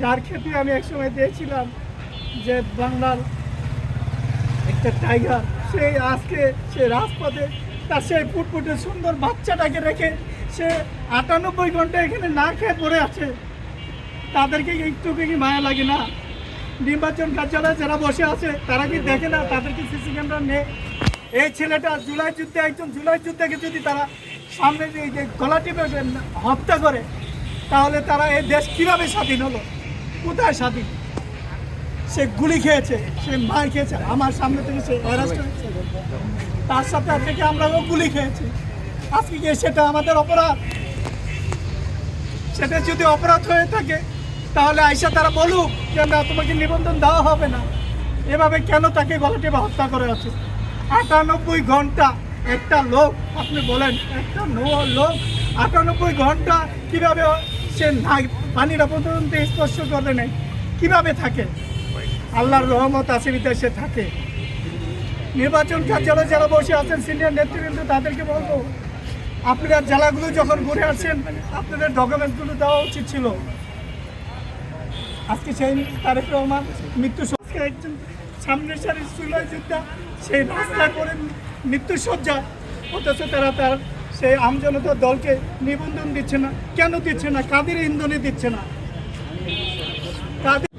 যার ক্ষেত্রে আমি একসময় দিয়েছিলাম যে বাংলার একটা টাইগার সেই আজকে সে রাজপথে তার সেই ফুটফুটে সুন্দর বাচ্চাটাকে রেখে সে আটানব্বই ঘণ্টা এখানে না খেয়ে পড়ে আছে। তাদেরকে একটু কি মায়া লাগে না? নির্বাচন কার্যালয়ে যারা বসে আছে, তারা কি দেখে না তাদেরকে সিসি ক্যামেরা নেই? এই ছেলেটা জুলাই যুদ্ধে, একজন জুলাই যুদ্ধকে যদি তারা সামনে যে গলা টিপে হত্যা করে, তাহলে তারা এই দেশ কীভাবে স্বাধীন হলো? কোথায় স্বাধীন সে গুলি খেয়েছে, সে মার খেয়েছে, আমার সামনে থেকে সে অ্যারেস্ট হয়েছে। তার সাথে থেকে আমরাও গুলি খেয়েছি। আজকে কি সেটা আমাদের অপরাধ। সেটা যদি অপরাধ হয়ে থাকে, তাহলে আইসা তারা বলুক যে না, তোমাকে নিবন্ধন দেওয়া হবে না। এভাবে কেন তাকে গলাটি হত্যা করে আছে আটানব্বই ঘণ্টা একটা লোক, আপনি বলেন, একটা লোক, আটানব্বই ঘণ্টা কীভাবে সে না পানিটা পর্যন্ত স্পর্শ করে নেয় কীভাবে থাকে? আল্লাহর রহমত বিদায় সে থাকে। নির্বাচন কার্যালয়ে যারা বসে আছেন সিনিয়র নেতৃবৃন্দ, তাদেরকে বলব, আপনারা জেলাগুলো যখন ঘুরে আসছেন, আপনাদের ডকুমেন্টসগুলো দেওয়া উচিত ছিল। আজকে সেই তারেক রহমান মৃত্যু একজন সামনের সারি চুলাই যোদ্ধা, সেই রাস্তায় পরে মৃত্যু সজ্জা, অথচ তারা তার সেই আমজনতা দলকে নিবন্ধন দিচ্ছে না। কেন দিচ্ছে না? কাদের ইন্ধনে দিচ্ছে না? কাদের